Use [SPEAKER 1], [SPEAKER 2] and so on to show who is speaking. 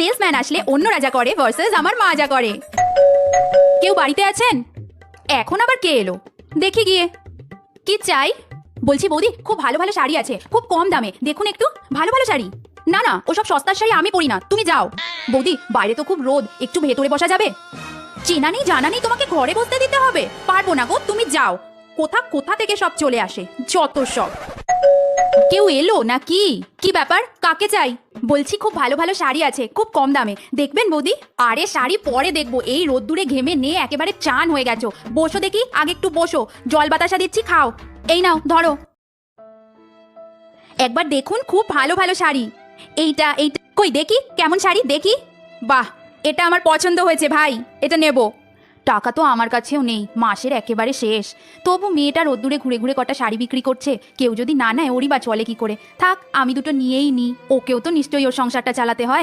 [SPEAKER 1] Salesman আসলে অন্যরা যা করে ভার্সেস আমার মা যা করে। কেউ বাড়িতে আছেন? এখন আবার কে এলো? দেখি গিয়ে। কি চাই? বলছি, বৌদি, খুব ভালো ভালো শাড়ি আছে, খুব কম দামে। দেখুন একটু, ভালো ভালো শাড়ি। না না, ওসব সস্তার শাড়ি আমি পরি না, তুমি যাও। বৌদি, বাইরে তো খুব রোদ, একটু ভেতরে বসা যাবে? চেনা নেই, জানা নেই, তোমাকে ঘরে বসতে দিতে হবে। পারব না গো, তুমি যাও। কোথা কোথা থেকে সব চলে আসে? যত সব। কেউ এলো না কি ব্যাপার? কাকে চাই? বলছি খুব ভালো ভালো শাড়ি আছে, খুব কম দামে। দেখবেন বৌদি? আরে শাড়ি পরে দেখব, এই রোদ্দুরে ঘেমে নিয়ে একেবারে চান হয়ে গেছো। বসো দেখি, আগে একটু বসো। জল বাতাসা দিচ্ছি, খাও। এই নাও, ধরো। একবার দেখুন, খুব ভালো ভালো শাড়ি। এইটা এইটা, কই দেখি, কেমন শাড়ি? দেখি। বাহ, এটা আমার পছন্দ হয়েছে ভাই, এটা নেব। টাকা তো আমার কাছেও নেই, মাসের একেবারে শেষ। তবু মেয়েটা রোদ্দুরে ঘুরে ঘুরে কটা শাড়ি বিক্রি করছে, কেউ যদি না নেয় ওরই বা চলে কি করে? থাক, আমি দুটো নিয়েই নিই ওকেও তো নিশ্চয়ই ওর সংসারটা চালাতে হয়।